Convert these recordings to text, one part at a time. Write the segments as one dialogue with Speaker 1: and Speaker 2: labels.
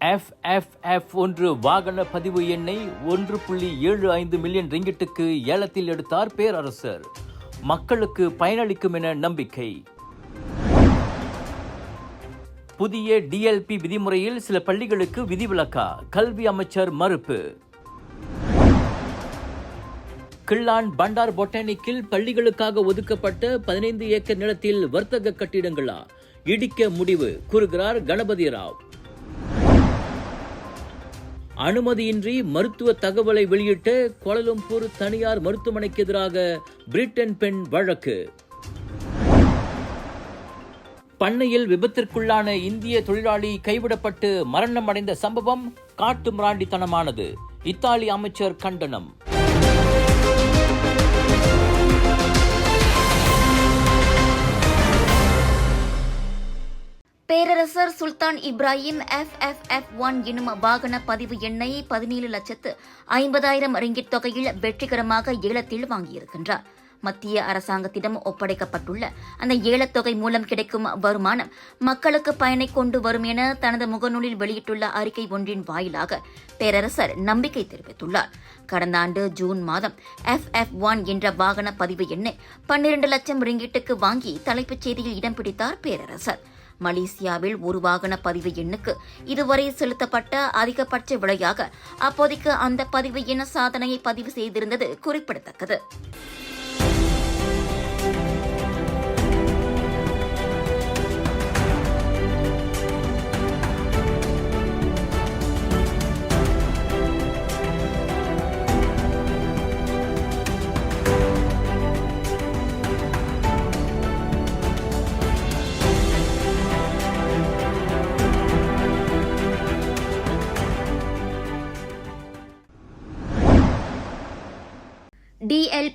Speaker 1: FFF ஒன்று வாகன பதிவு எண்ணை ஒன்று புள்ளி ஏழு ஐந்து மில்லியன் ரிங்கிட்டுக்கு ஏலத்தில் எடுத்தார் பேரரசர். மக்களுக்கு பயனளிக்கும் என நம்பிக்கை. புதிய டிஎல்பி விதிமுறையில் சில பள்ளிகளுக்கு விதிவிலக்கா கல்வி அமைச்சர் மறுப்பு. கிள்ளான் பண்டார் பொட்டானிக்கில் பள்ளிகளுக்காக ஒதுக்கப்பட்ட பதினைந்து ஏக்கர் நிலத்தில் வர்த்தக கட்டிடங்களா? இடிக்க முடிவு கூறுகிறார் கணபதி ராவ். அனுமதியின்றி மருத்துவ தகவலை வெளியிட்ட கோலலம்பூர் தனியார் மருத்துவமனைக்கு எதிராக பிரிட்டன் பெண் வழக்கு. பண்ணையில் விபத்திற்குள்ளான இந்திய தொழிலாளி கைவிடப்பட்டு மரணமடைந்த சம்பவம் காட்டு மிராண்டித்தனமானது இத்தாலி அமைச்சர் கண்டனம்.
Speaker 2: Sultan Ibrahim F F F one எனும் வாகன பதிவு எண்ணை பதினேழு லட்சத்து ஐம்பதாயிரம் ரிங்கிட் தொகையில் வெற்றிகரமாக ஏலத்தில் வாங்கியிருக்கின்றார். மத்திய அரசாங்கத்திடம் ஒப்படைக்கப்பட்டுள்ள அந்த ஏலத்தொகை மூலம் கிடைக்கும் வருமானம் மக்களுக்கு பயனை கொண்டு வரும் என தனது முகநூலில் வெளியிட்டுள்ள அறிக்கை ஒன்றின் வாயிலாக பேரரசர் நம்பிக்கை தெரிவித்துள்ளார். கடந்த ஆண்டு ஜூன் மாதம் எஃப் எஃப் ஒன் என்ற வாகன பதிவு எண்ணை பன்னிரண்டு லட்சம் ரிங்கிட்டுக்கு வாங்கி தலைப்புச் செய்தியில் இடம் பிடித்தார் பேரரசர். மலேசியாவில் ஒரு வாகன பதிவு எண்ணுக்கு இதுவரை செலுத்தப்பட்ட அதிகபட்ச விலையாக அப்போதைக்கு அந்த பதிவு எண் சாதனையை பதிவு செய்திருந்தது குறிப்பிடத்தக்கது.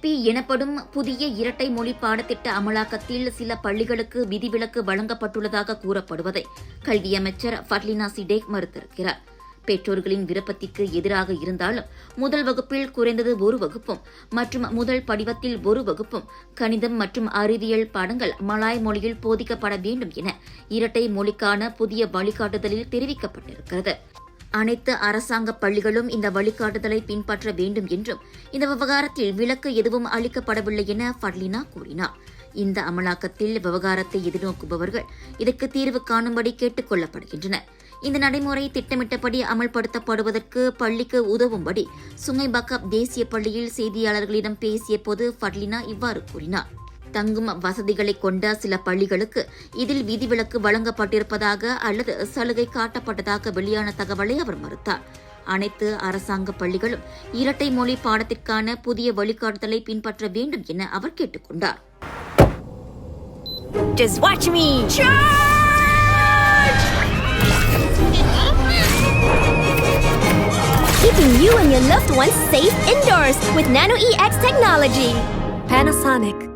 Speaker 2: டிஎல்பி எனப்படும் புதிய இரட்டை மொழி பாடத்திட்ட அமலாக்கத்தில் சில பள்ளிகளுக்கு விதிவிலக்கு வழங்கப்பட்டுள்ளதாக கூறப்படுவதை கல்வி அமைச்சர் ஃபட்லினா சிடேக் மறுத்திருக்கிறார். பெற்றோர்களின் விருப்பத்திற்கு எதிராக இருந்தாலும் முதல் வகுப்பில் குறைந்தது ஒரு வகுப்பும் மற்றும் முதல் படிவத்தில் ஒரு வகுப்பும் கணிதம் மற்றும் அறிவியல் பாடங்கள் மலாய் மொழியில் போதிக்கப்பட வேண்டும் என இரட்டை மொழிக்கான புதிய வழிகாட்டுதலில் தெரிவிக்கப்பட்டிருக்கிறது. அனைத்து அரசாங்க பள்ளிகளும் இந்த வழிகாட்டுதலை பின்பற்ற வேண்டும் என்றும் இந்த விவகாரத்தில் விலக்கு எதுவும் அளிக்கப்படவில்லை என ஃபட்லினா கூறினார். இந்த அமலாக்கத்தில் விவகாரத்தை எதிர்நோக்குபவர்கள் இதற்கு தீர்வு காணும்படி கேட்டுக் கொள்ளப்படுகின்றனர். இந்த நடைமுறை திட்டமிட்டபடி அமல்படுத்தப்படுவதற்கு பள்ளிக்கு உதவும்படி சுங்கைபக்கப் தேசிய பள்ளியில் செய்தியாளர்களிடம் பேசிய போது ஃபட்லினா இவ்வாறு கூறினார். தங்கும் வசதிகளை கொண்ட சில பள்ளிகளுக்கு இதில் விதிவிலக்கு வழங்கப்பட்டிருப்பதாக அல்லது சலுகை காட்டப்பட்டதாக வெளியான தகவலை அவர் மறுத்தார் அனைத்து அரசாங்க பள்ளிகளும் இரட்டை மொழி பாடத்திற்கான புதிய வழிகாட்டுதலை பின்பற்ற வேண்டும் என அவர் கேட்டுக்கொண்டார்
Speaker 3: Just watch me! Charge! Keeping you and your loved ones safe indoors with Nano EX technology. Panasonic.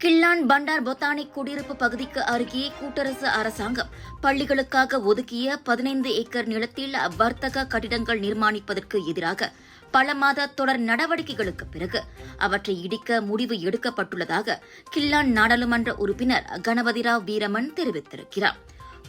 Speaker 2: Klang Bandar Botanic குடியிருப்பு பகுதிக்கு அருகே கூட்டரசு அரசாங்கம் பள்ளிகளுக்காக ஒதுக்கிய பதினைந்து ஏக்கர் நிலத்தில் வர்த்தக கட்டிடங்கள் நிர்மாணிப்பதற்கு எதிராக பல மாத தொடர் நடவடிக்கைகளுக்கு பிறகு அவற்றை இடிக்க முடிவு எடுக்கப்பட்டுள்ளதாக கிள்ளான் நாடாளுமன்ற உறுப்பினர் கணபதிராவ் வீரமன் தெரிவித்திருக்கிறார்.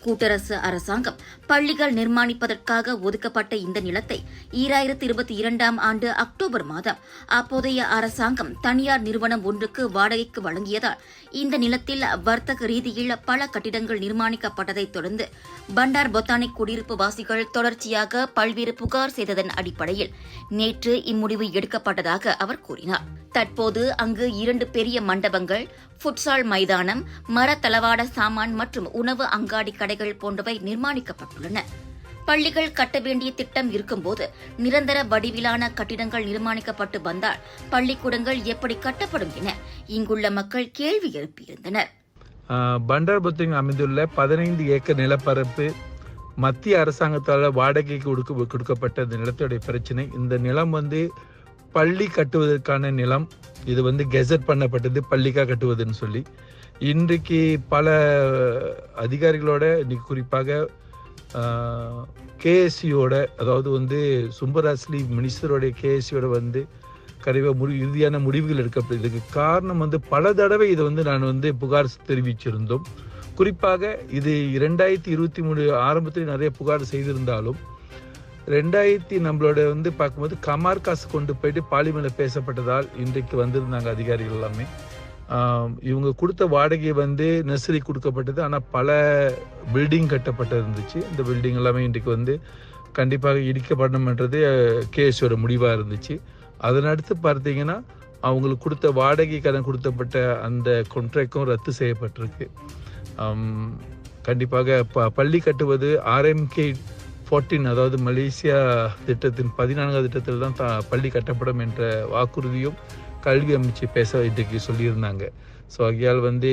Speaker 2: கூட்டரசு அரசாங்கம் பள்ளிகள் நிர்மாணிப்பதற்காக ஒதுக்கப்பட்ட இந்த நிலத்தை ஈராயிரத்தி இருபத்தி இரண்டாம் ஆண்டு அக்டோபர் மாதம் அப்போதைய அரசாங்கம் தனியார் நிறுவனம் ஒன்றுக்கு வாடகைக்கு வழங்கியதால் இந்த நிலத்தில் வர்த்தக ரீதியில் பல கட்டிடங்கள் நிர்மாணிக்கப்பட்டதைத் தொடர்ந்து பண்டார் பொத்தானிக் குடியிருப்பு வாசிகள் தொடர்ச்சியாக பல்வேறு புகார் செய்ததன் அடிப்படையில் நேற்று இம்முடிவு எடுக்கப்பட்டதாக அவர் கூறினார். தற்போது அங்கு இரண்டு பெரிய மண்டபங்கள் ஃபுட்சால் மைதானம் மரத்தளவாட சாமான் மற்றும் உணவு அங்காடி கடைகள் போன்றவை நிர்மாணிக்கப்பட்டுள்ளன. பள்ளிகள் கட்ட வேண்டிய திட்டம் இருக்கும்போது நிரந்தர வடிவிலான கட்டிடங்கள் நிர்மாணிக்கப்பட்டு வந்தால் பள்ளிக்கூடங்கள் எப்படி கட்டப்படும் என இங்குள்ள மக்கள் கேள்வி எழுப்பியிருந்தனர்.
Speaker 4: பண்டார்புத்திங் அமைந்துள்ள பதினைந்து ஏக்கர் நிலப்பரப்பு மத்திய அரசாங்கத்தால் வாடகைக்கு கொடுக்க கொடுக்கப்பட்ட இந்த நிலத்துடைய பிரச்சனை. இந்த நிலம் வந்து பள்ளி கட்டுவதற்கான நிலம். இது வந்து கெசட் பண்ணப்பட்டது பள்ளிக்காக கட்டுவதுன்னு சொல்லி. இன்றைக்கு பல அதிகாரிகளோட இன்னைக்கு குறிப்பாக கேஎஸ்சியோட அதாவது வந்து சுப்பராஸ்லி மினிஸ்டருடைய கேஎஸ்சியோட வந்து கரைவ முடி இறுதியான முடிவுகள் எடுக்கப்படுது இதுக்கு காரணம் வந்து பல தடவை இதை வந்து நான் வந்து புகார் தெரிவிச்சிருந்தோம். குறிப்பாக இது இரண்டாயிரத்தி இருபத்தி மூணு ஆரம்பத்தில் நிறைய புகார் செய்திருந்தாலும் ரெண்டாயிரத்தி நம்மளோட வந்து பார்க்கும்போது கமார் காசு கொண்டு போயிட்டு பார்லிமெண்ட்ல பேசப்பட்டதால் இன்றைக்கு வந்திருந்தாங்க அதிகாரிகள் எல்லாமே. இவங்க கொடுத்த வாடகை வந்து நர்சரி கொடுக்கப்பட்டது. ஆனால் பல பில்டிங் கட்டப்பட்டு இருந்துச்சு இந்த பில்டிங் எல்லாமே இன்றைக்கு வந்து கண்டிப்பாக இடிக்கப்படணுன்றது கேஎஸ்ஓட முடிவாக இருந்துச்சு. அதனடுத்து அடுத்து பார்த்தீங்கன்னா அவங்களுக்கு கொடுத்த வாடகை கடன் கொடுத்தப்பட்ட அந்த கொன்ட்ராக்டும் ரத்து செய்யப்பட்டிருக்கு. கண்டிப்பாக ப பள்ளி கட்டுவது ஆர்எம்கே ஃபோர்டீன் அதாவது மலேசியா திட்டத்தின் பதினான்காவது திட்டத்தில் தான் தான் பள்ளி கட்டப்படும் என்ற வாக்குறுதியும் கல்வி அமைச்சு பேச இன்றைக்கு சொல்லியிருந்தாங்க. ஸோ ஆகையால் வந்து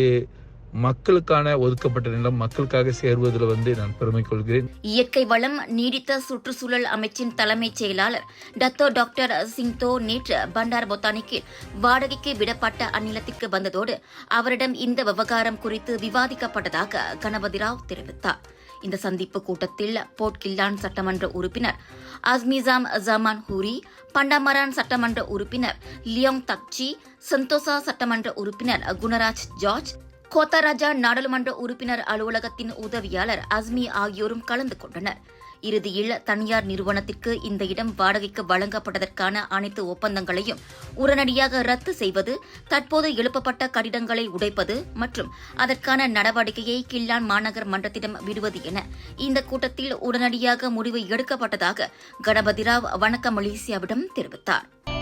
Speaker 4: மக்களுக்கான ஒதுக்கப்பட்ட நிலம் மக்களுக்காக சேருவதில் வந்து நான் பெருமை கொள்கிறேன்.
Speaker 2: இயற்கை வளம் நீடித்த சுற்றுச்சூழல் அமைச்சின் தலைமைச் செயலாளர் டத்தோ டாக்டர் சிங்தோ நேற்று பண்டார் பொத்தானிக்கு வாடகைக்கு விடப்பட்ட அந்நிலத்திற்கு வந்ததோடு அவரிடம் இந்த விவகாரம் குறித்து விவாதிக்கப்பட்டதாக கணபதி ராவ் தெரிவித்தார். இந்த சந்திப்பு கூட்டத்தில் போர்ட் கில்லான் சட்டமன்ற உறுப்பினர் அஸ்மிசாம் ஜமான் ஹூரி பண்டாமரான் சட்டமன்ற உறுப்பினர் லியோங் தக்சி சந்தோசா சட்டமன்ற உறுப்பினர் குணராஜ் ஜார்ஜ் கோத்தாராஜா நாடாளுமன்ற உறுப்பினர் அலுவலகத்தின் உதவியாளர் அஸ்மி ஆகியோரும் கலந்து கொண்டனர். இறுதியில் தனியார் நிறுவனத்திற்கு இந்த இடம் வாடகைக்கு வழங்கப்பட்டதற்கான அனைத்து ஒப்பந்தங்களையும் உடனடியாக ரத்து செய்வது தற்போது எழுப்பப்பட்ட கட்டிடங்களை உடைப்பது மற்றும் அதற்கான நடவடிக்கையை கில்லான் மாநகர் மன்றத்திடம் விடுவது என இந்த கூட்டத்தில் உடனடியாக முடிவு எடுக்கப்பட்டதாக கணபதிராவ் வணக்கம் மலேசியாவிடம் தெரிவித்தார்.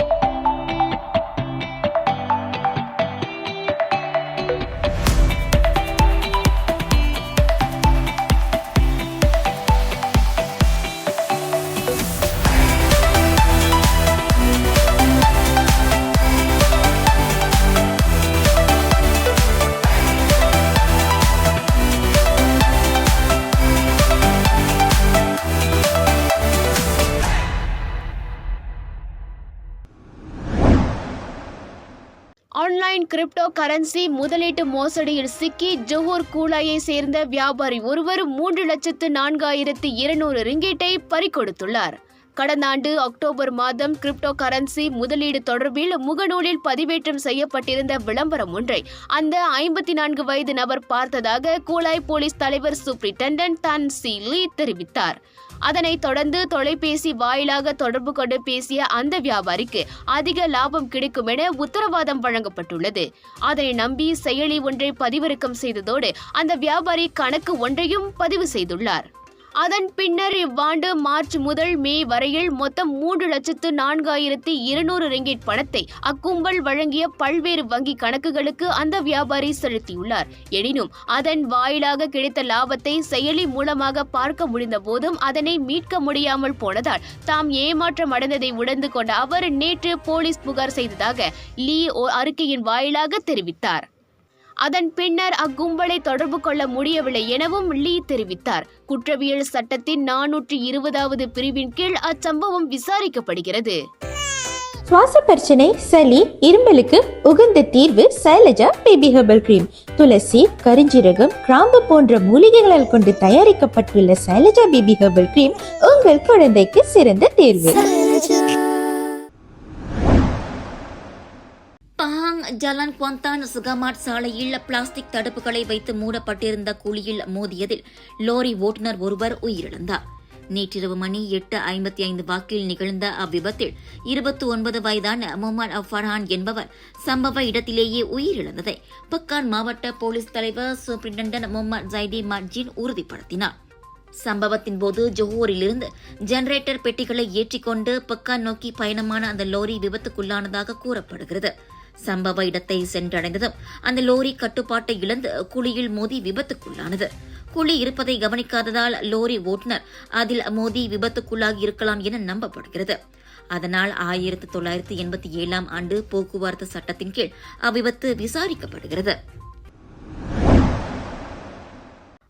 Speaker 5: கிரிப்டோ கரன்சி முதலீட்டு மோசடியில் சிக்கி ஜோஹர் கூலாயை சேர்ந்த வியாபாரி ஒருவர் மூன்று லட்சத்து நான்காயிரத்து இருநூறு ரிங்கீட்டை பறிகொடுத்துள்ளார் கடந்த ஆண்டு அக்டோபர் மாதம் கிரிப்டோ கரன்சி முதலீடு தொடர்பில் முகநூலில் பதிவேற்றம் செய்யப்பட்டிருந்த விளம்பரம் ஒன்றை அந்த ஐம்பத்தி நான்கு வயது நபர் பார்த்ததாக கூலாய் போலீஸ் தலைவர் சூப்ரிண்டென்டன்ட் தன் சீலி தெரிவித்தார். அதனைத் தொடர்ந்து தொலைபேசி வாயிலாக தொடர்பு கொண்டு பேசிய அந்த வியாபாரிக்கு அதிக லாபம் கிடைக்கும் என உத்தரவாதம் வழங்கப்பட்டுள்ளது. அதனை நம்பி செயலி ஒன்றை பதிவிறக்கம் செய்ததோடு அந்த வியாபாரி கணக்கு ஒன்றையும் பதிவு செய்துள்ளார். அதன் பின்னர் இவ்வாண்டு மார்ச் முதல் மே வரையில் மொத்தம் மூன்று லட்சத்து நான்காயிரத்து இருநூறு ரிங்கிட் பணத்தை அக்கும்பல் வழங்கிய பல்வேறு வங்கி கணக்குகளுக்கு அந்த வியாபாரி செலுத்தியுள்ளார். எனினும் அதன் வாயிலாக கிடைத்த லாபத்தை செயலி மூலமாக பார்க்க முடிந்த போதும் அதனை மீட்க முடியாமல் போனதால் தாம் ஏமாற்றம் அடைந்ததை உணர்ந்து கொண்ட அவர் நேற்று போலீஸ் புகார் செய்ததாக லீ ஓர் அறிக்கையின் வாயிலாக தெரிவித்தார். அதன் பின்னர் அக்கும்பலை தொடர்பு கொள்ள முடியவில்லை எனவும் லீ தெரிவித்தார். குற்றவியல் சட்டத்தின் நானூற்றி இருபதாவது பிரிவின் கீழ் அச்சம்பவம் விசாரிக்கப்படுகிறது.
Speaker 6: சுவாச பிரச்சனை சளி இருமலுக்கு உகந்த தீர்வு சைலஜா பேபி ஹெர்பல் கிரீம். துளசி கரிஞ்சீரகம் கிராம்பு போன்ற மூலிகைகளால் கொண்டு தயாரிக்கப்பட்டுள்ள சைலஜா பேபி ஹெர்பல் கிரீம் உங்கள் குழந்தைக்கு சிறந்த தேர்வு.
Speaker 2: ஜலான் குவாந்தான் சுகமாட் சாலையில் பிளாஸ்டிக் தடுப்புகளை வைத்து மூடப்பட்டிருந்த குழியில் மோதியதில் லோரி ஓட்டுநர் ஒருவர் உயிரிழந்தார். நேற்றிரவு மணி எட்டு ஐம்பத்தி ஐந்து வாக்கில் நிகழ்ந்த அவ்விபத்தில் இருபத்தி ஒன்பது வயதான முகமது அஃபர்ஹான் என்பவர் சம்பவ இடத்திலேயே உயிரிழந்ததை பக்கான் மாவட்ட போலீஸ் தலைவர் சூப்பரிண்டன்டன் முகமது ஜைடி மட்ஜின் உறுதிப்படுத்தினார். சம்பவத்தின் போது ஜொஹூரிலிருந்து ஜெனரேட்டர் பெட்டிகளை ஏற்றிக்கொண்டு பக்கான் நோக்கி பயணமான அந்த லோரி விபத்துக்குள்ளானதாக கூறப்படுகிறது. சம்பவ இடத்தை சென்றடைந்ததும் அந்த லோரி கட்டுப்பாட்டை இழந்து குழியில் மோதி விபத்துக்குள்ளானது. குழி இருப்பதை கவனிக்காததால் லோரி ஓட்டுநர் அதில் மோதி விபத்துக்குள்ளாகி இருக்கலாம் என நம்பப்படுகிறது. அதனால் ஆயிரத்தி தொள்ளாயிரத்தி எண்பத்தி ஏழாம் ஆண்டு போக்குவரத்து சட்டத்தின் கீழ் அவ்விபத்து விசாரிக்கப்படுகிறது.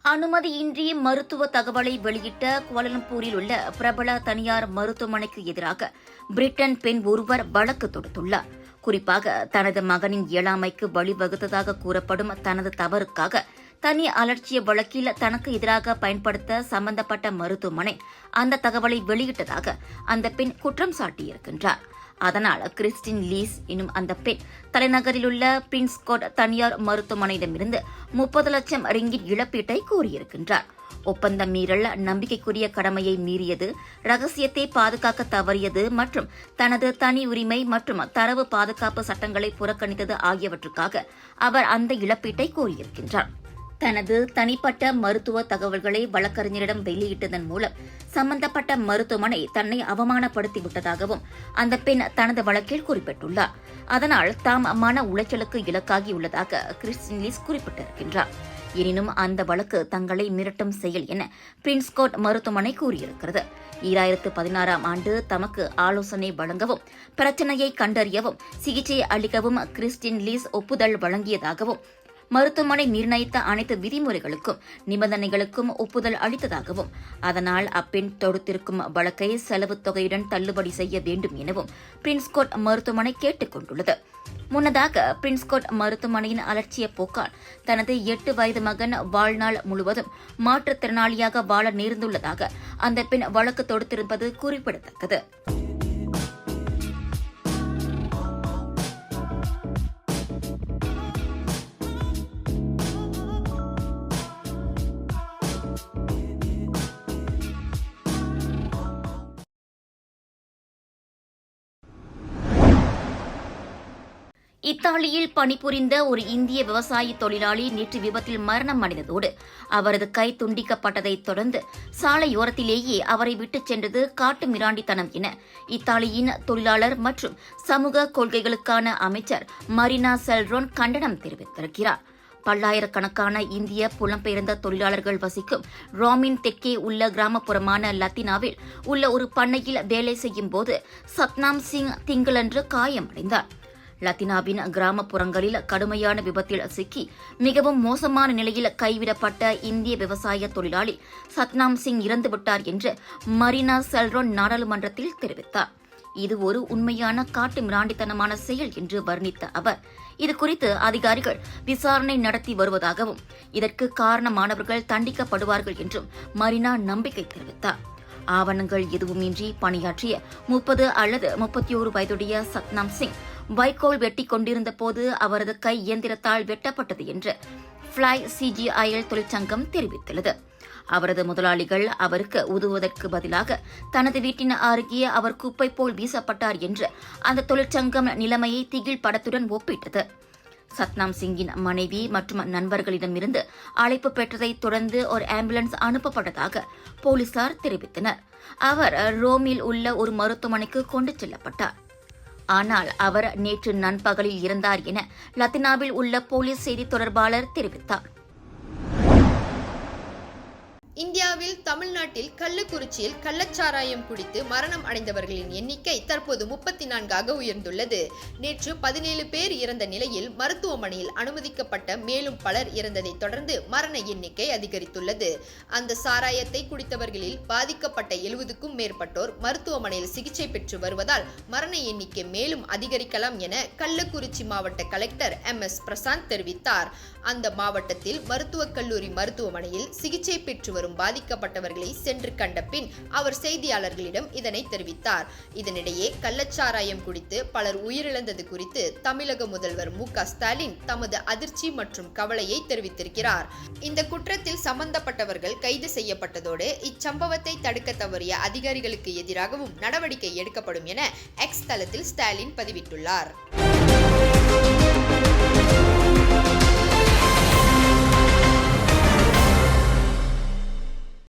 Speaker 2: அனுமதியின்றி மருத்துவ தகவலை வெளியிட்ட குவாலலம்பூரில் உள்ள பிரபல தனியார் மருத்துவமனைக்கு எதிராக பிரிட்டன் பெண் ஒருவர் வழக்கு தொடுத்துள்ளார். குறிப்பாக தனது மகனின் இயலாமைக்கு வழிவகுத்ததாக கூறப்படும் தனது தவறுக்காக தனி அலட்சிய வழக்கில் தனக்கு எதிராக பயன்படுத்த சம்பந்தப்பட்ட மருத்துவமனை அந்த தகவலை வெளியிட்டதாக அந்த பெண் குற்றம் சாட்டியிருக்கின்றார். அதனால் கிறிஸ்டின் லீஸ் எனும் அந்த பெண் தலைநகரிலுள்ள பிரின்ஸ்கோட் தனியார் மருத்துவமனையிடமிருந்து முப்பது லட்சம் ரிங்கிட் இழப்பீட்டை கோரியிருக்கின்றார். ஒப்பந்த மீறல் நம்பிக்கைக்குரிய கடமையை மீறியது ரகசியத்தை பாதுகாக்க தவறியது மற்றும் தனது தனி உரிமை மற்றும் தரவு பாதுகாப்பு சட்டங்களை புறக்கணித்தது ஆகியவற்றுக்காக அவர் அந்த இழப்பீட்டை கோரியிருக்கின்றார். தனது தனிப்பட்ட மருத்துவ தகவல்களை வழக்கறிஞரிடம் வெளியிட்டதன் மூலம் சம்பந்தப்பட்ட மருத்துவமனை தன்னை அவமானப்படுத்திவிட்டதாகவும் அந்த பெண் தனது வழக்கில் குறிப்பிட்டுள்ளார். அதனால் தாம் மன உளைச்சலுக்கு இலக்காகியுள்ளதாக கிறிஸ்டின் லீஸ் குறிப்பிட்டிருக்கின்றார். எனினும் அந்த வழக்கு தங்களை மிரட்டும் செயல் என பிரின்ஸ்கோட் மருத்துவமனை கூறியிருக்கிறது. ஈராயிரத்து பதினாறாம் ஆண்டு தமக்கு ஆலோசனை வழங்கவும் பிரச்சனையை கண்டறியவும் சிகிச்சை அளிக்கவும் கிறிஸ்டின் லீஸ் ஒப்புதல் வழங்கியதாகவும் மருத்துவமனை நிர்ணயித்த அனைத்து விதிமுறைகளுக்கும் நிபந்தனைகளுக்கும் ஒப்புதல் அளித்ததாகவும் அதனால் அப்பெண் தொடுத்திருக்கும் வழக்கை செலவு தொகையுடன் தள்ளுபடி செய்ய வேண்டும் எனவும் பிரின்ஸ்கோட் மருத்துவமனை கேட்டுக் கொண்டுள்ளது. முன்னதாக பிரின்ஸ்கோட் மருத்துவமனையின் அலட்சிய போக்கால் தனது எட்டு வயது மகன் வாழ்நாள் முழுவதும் மாற்றுத்திறனாளியாக வாழ நேர்ந்துள்ளதாக அந்த பெண் வழக்கு தொடுத்திருப்பது குறிப்பிடத்தக்கது. இத்தாலியில் பணிபுரிந்த ஒரு இந்திய விவசாய தொழிலாளி நேற்று விபத்தில் மரணம் அடைந்ததோடு அவரது கை துண்டிக்கப்பட்டதைத் தொடர்ந்து சாலையோரத்திலேயே அவரை விட்டுச் சென்றது காட்டு மிராண்டித்தனம் என இத்தாலியின் தொழிலாளர் மற்றும் சமூக கொள்கைகளுக்கான அமைச்சர் மரினா செல்ரோன் கண்டனம் தெரிவித்திருக்கிறார். பல்லாயிரக்கணக்கான இந்திய புலம்பெயர்ந்த தொழிலாளர்கள் வசிக்கும் ராமின் தெற்கே உள்ள கிராமப்புறமான லத்தினாவில் உள்ள ஒரு பண்ணையில் வேலை செய்யும் போது சத்னாம் சிங் திங்களன்று காயமடைந்தார். லத்தினாவின் கிராமப்புறங்களில் கடுமையான விபத்தில் சிக்கி மிகவும் மோசமான நிலையில் கைவிடப்பட்ட இந்திய விவசாய தொழிலாளி சத்னாம் சிங் இறந்துவிட்டார் என்று மரினா செல்ரோன் நாடாளுமன்றத்தில் தெரிவித்தார். இது ஒரு உண்மையான காட்டு மிராண்டித்தனமான செயல் என்று வர்ணித்த அவர். இதுகுறித்து அதிகாரிகள் விசாரணை நடத்தி வருவதாகவும் இதற்கு காரணமானவர்கள் தண்டிக்கப்படுவார்கள் என்றும் மரினா நம்பிக்கை தெரிவித்தார். ஆவணங்கள் எதுவுமின்றி பணியாற்றிய முப்பது அல்லது முப்பத்தி ஒரு வயதுடைய சத்னாம் சிங் வைக்கோல் வெட்டிக் கொண்டிருந்த போது அவரது கை இயந்திரத்தால் வெட்டப்பட்டது என்று ஃபிளை சிஜிஐஎல் தொழிற்சங்கம் தெரிவித்துள்ளது. அவரது முதலாளிகள் அவருக்கு உதவுவதற்கு பதிலாக தனது வீட்டின் அருகே அவர் குப்பை போல் வீசப்பட்டார் என்று அந்த தொழிற்சங்கம் நிலைமையை திகில் படத்துடன் ஒப்பிட்டது. சத்னாம் சிங்கின் மனைவி மற்றும் நண்பர்களிடமிருந்து அழைப்பு பெற்றதைத் தொடர்ந்து ஒரு ஆம்புலன்ஸ் அனுப்பப்பட்டதாக போலீசார் தெரிவித்தனர். அவர் ரோமில் உள்ள ஒரு மருத்துவமனைக்கு கொண்டு செல்லப்பட்டார். ஆனால் அவர் நேற்று நண்பகலில் இறந்தார் என லத்தினாவில் உள்ள போலீஸ் செய்தி தொடர்பாளர் தெரிவித்தார்.
Speaker 7: இந்தியாவில் தமிழ்நாட்டில் கள்ளக்குறிச்சியில் கள்ளச்சாராயம் குடித்து மரணம் அடைந்தவர்களின் எண்ணிக்கை தற்போது முப்பத்தி நான்காக உயர்ந்துள்ளது. நேற்று பதினேழு பேர் இறந்த நிலையில் மருத்துவமனையில் அனுமதிக்கப்பட்ட மேலும் பலர் இறந்ததைத் தொடர்ந்து மரண எண்ணிக்கை அதிகரித்துள்ளது. அந்த சாராயத்தை குடித்தவர்களில் பாதிக்கப்பட்ட எழுபதுக்கும் மேற்பட்டோர் மருத்துவமனையில் சிகிச்சை பெற்று வருவதால் மரண எண்ணிக்கை மேலும் அதிகரிக்கலாம் என கள்ளக்குறிச்சி மாவட்ட கலெக்டர் எம். எஸ். பிரசாந்த் தெரிவித்தார். அந்த மாவட்டத்தில் மருத்துவக் கல்லூரி மருத்துவமனையில் சிகிச்சை பெற்று வரும் பாதிக்கப்பட்டவர்களை சென்று கண்ட பின் அவர் செய்தியாளர்களிடம் இதனை தெரிவித்தார். இதனிடையே கள்ளச்சாராயம் குடித்து பலர் உயிரிழந்தது குறித்து தமிழக முதல்வர் மு க ஸ்டாலின் தமது அதிர்ச்சி மற்றும் கவலையை தெரிவித்திருக்கிறார். இந்த குற்றத்தில் சம்பந்தப்பட்டவர்கள் கைது செய்யப்பட்டதோடு இச்சம்பவத்தை தடுக்க தவறிய அதிகாரிகளுக்கு எதிராகவும் நடவடிக்கை எடுக்கப்படும் என எக்ஸ் தளத்தில் ஸ்டாலின் பதிவிட்டுள்ளார்.